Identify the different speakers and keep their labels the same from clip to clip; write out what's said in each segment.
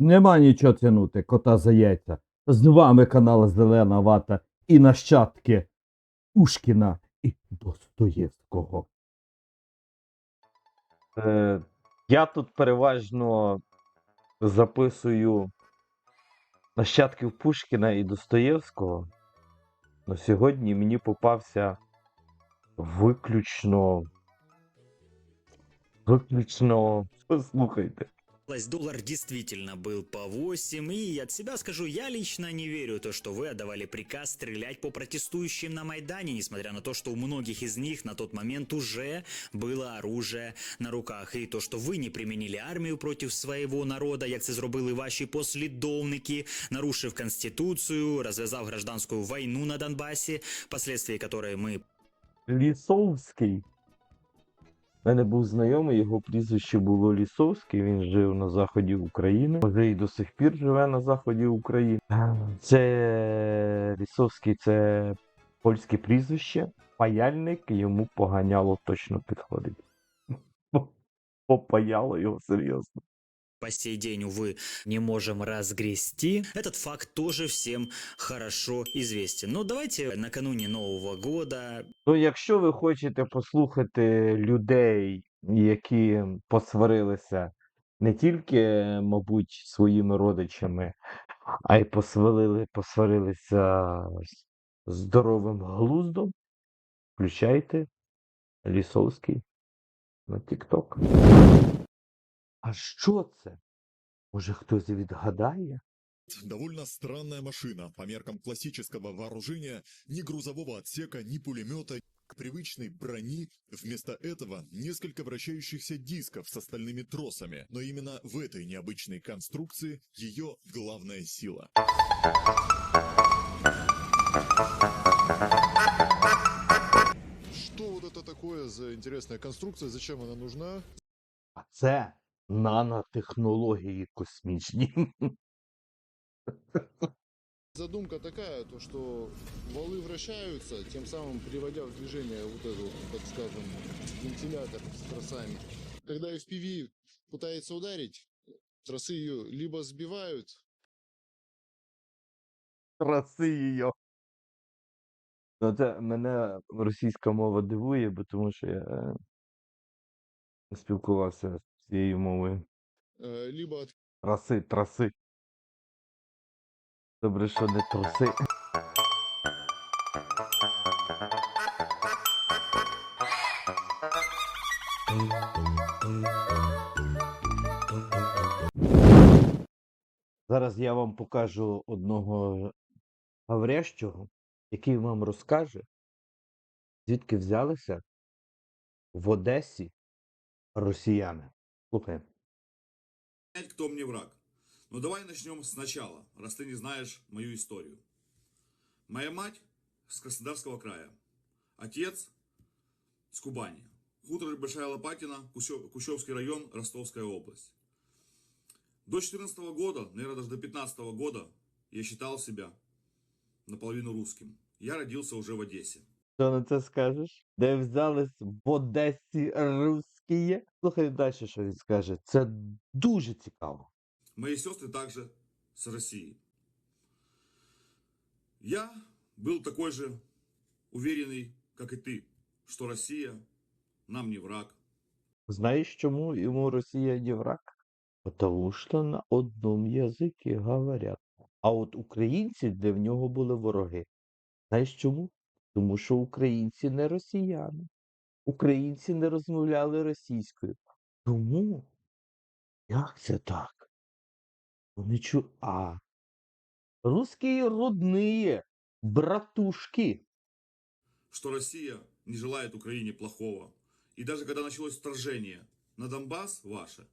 Speaker 1: Нема нічого тянути, кота за яйця. З вами канал Зелена Вата і нащадки Пушкіна і Достоєвського. Е, я тут переважно записую нащадків Пушкіна і Достоєвського. Но сьогодні мені попався виключно. Виключно. Послухайте.
Speaker 2: Доллар действительно был по 8, и от себя скажу, я лично не верю в то, что вы отдавали приказ стрелять по протестующим на Майдане, несмотря на то, что у многих из них на тот момент уже было оружие на руках, и то, что ви не применили армію против своего народа, як це зробили ваші послідовники, нарушив конституцію, розв'язав гражданську війну на Донбасі, последствия якої ми
Speaker 1: Лісовський. У мене був знайомий, його прізвище було Лісовський, він жив на заході України. Може і до сих пір живе на заході України. Це Лісовський це польське прізвище. Паяльник йому поганяло точно підходить. Попаяло його серйозно.
Speaker 2: По сей день, увы, не можем разгрести. Этот факт тоже всем хорошо известен. Но давайте накануне Нового года
Speaker 1: Ну, якщо ви хочете послухати людей, які посварилися не тільки, мабуть, своїми родичами, а й посварили, посварилися здоровим глуздом, включайте Лісовський на TikTok. А що це? Може хтось відгадає?
Speaker 3: Довольно странная машина. По меркам классического вооружения ни грузового отсека, ни пулемета, к привычной брони. Вместо этого несколько вращающихся дисков с остальными тросами. Но именно в этой необычной конструкции ее главная сила.
Speaker 4: Что вот это такое за интересная конструкция, зачем она нужна?
Speaker 1: А це нанотехнології космічні.
Speaker 4: Задумка такая, то что валы вращаются, тем самым приводя в движение вот эту, так скажем, вентилятор с тросами. Когда FPV пытается ударить, тросы ее либо сбивают,
Speaker 1: Траси її. Ну, це мене російська мова дивує, бо тому що я е, спілкувався з цією мовою.
Speaker 4: э, либо от
Speaker 1: Траси, траси. Добре, що не труси. Зараз я вам покажу одного говорящого, який вам розкаже, звідки взялися в Одесі росіяни. Слухаємо.
Speaker 5: кто мне враг. Но давай начнем сначала, раз ты не знаешь мою историю. Моя мать с Краснодарского края. Отец с Кубани. Хутор Большая Лопатина, Кущевский район, Ростовская область. До 14 года, наверное, даже до 15 года я считал себя наполовину русским. Я родился уже в Одессе.
Speaker 1: Що на це скажеш? Де взялись в Одесі русські? Слухай далі, що він скаже. Це дуже цікаво.
Speaker 5: Мои сестры также с России. Я был такой же уверенный, как и ты, что Россия нам не враг.
Speaker 1: Знаєш, чому йому Росія не враг? Потому що на одному язикі говорять. А от українці для в нього були вороги. Знаєш чому? Тому що українці не росіяни. Українці не розмовляли російською. Тому як це так? Вони чу. А. Русські родні, братушки.
Speaker 5: что Россия не желает Украине плохого. И даже когда началось вторжение на Донбасс ваше,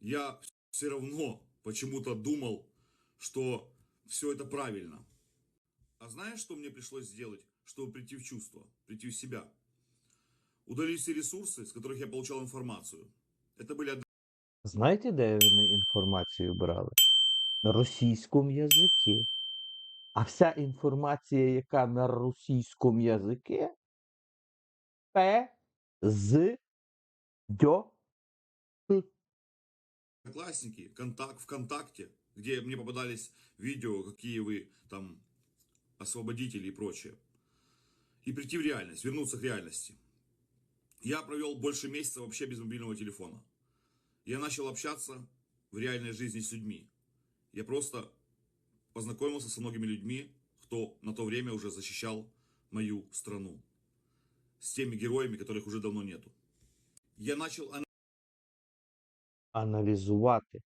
Speaker 5: я все равно почему-то думал, что все это правильно. А знаешь, что мне пришлось сделать, чтобы прийти в чувство, прийти в себя? Удалить все ресурсы, с которых я получал информацию. Это были
Speaker 1: Знаєте, де вони інформацію брали? На російському язикі. А вся інформація, яка на російському язикі, П з дьо
Speaker 5: Одноклассники, контакт, ВКонтакте, где мне попадались видео, какие вы там освободители и прочее. И прийти в реальность, вернуться к реальности. Я провел больше месяца вообще без мобильного телефона. Я начал общаться в реальной жизни с людьми. Я просто познакомился со многими людьми, кто на то время уже защищал мою страну. С теми героями, которых уже давно нету. Я начал
Speaker 1: Аналізувати,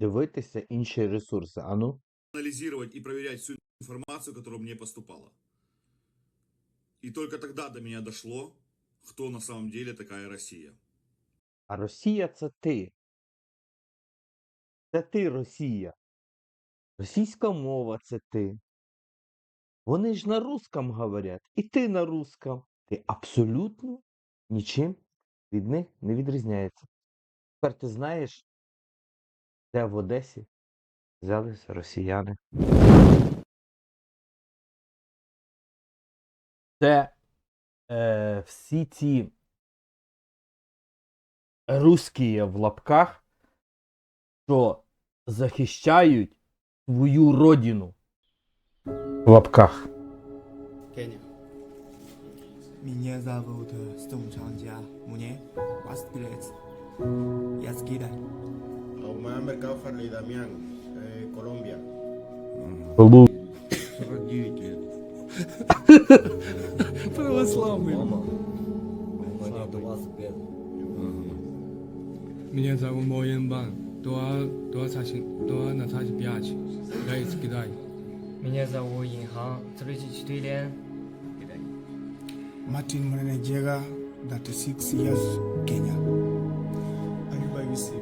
Speaker 1: дивитися інші ресурси. Ану,
Speaker 5: анализировать и проверять всю информацию, которая мне поступала. И только тогда до меня дошло, кто на самом деле такая Россия.
Speaker 1: а Росія це ти. Це ти, Росія. Російська мова це ти. Вони ж на русском говорять, і ти на русском. Ти абсолютно нічим від них не відрізняється. Тепер ти знаєш, де в Одесі взялися росіяни. Це е, всі ці русські в лапках, що захищають свою родину. В лапках.
Speaker 6: Кеня.
Speaker 7: Меня зовут Стумчанджа Мне, Вастрец. Я с Китай.
Speaker 6: Ahumada Mercado Farley Damián, eh, Colombia.
Speaker 1: Лу.
Speaker 7: Православный.
Speaker 8: Меня зовут Моен Бан. Дуа, дуа цачи, дуа на цачи пять. Гайц Китай.
Speaker 9: Меня зовут Инхан, 34 лет.
Speaker 7: Martin Mwenejega, 36 years, Kenya. Ayuba Yusuf,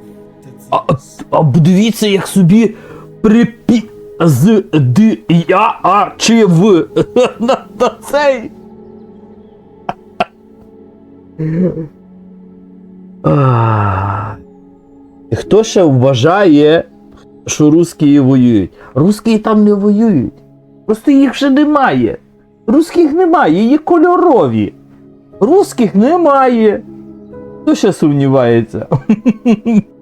Speaker 7: 30
Speaker 1: А,
Speaker 7: years.
Speaker 1: а дивіться, як собі припі з д я а чи в на, на цей. Хто ще вважає, що русські воюють? Русські там не воюють. Просто їх вже немає. Русських немає, є кольорові. Русських немає. Хто ще сумнівається?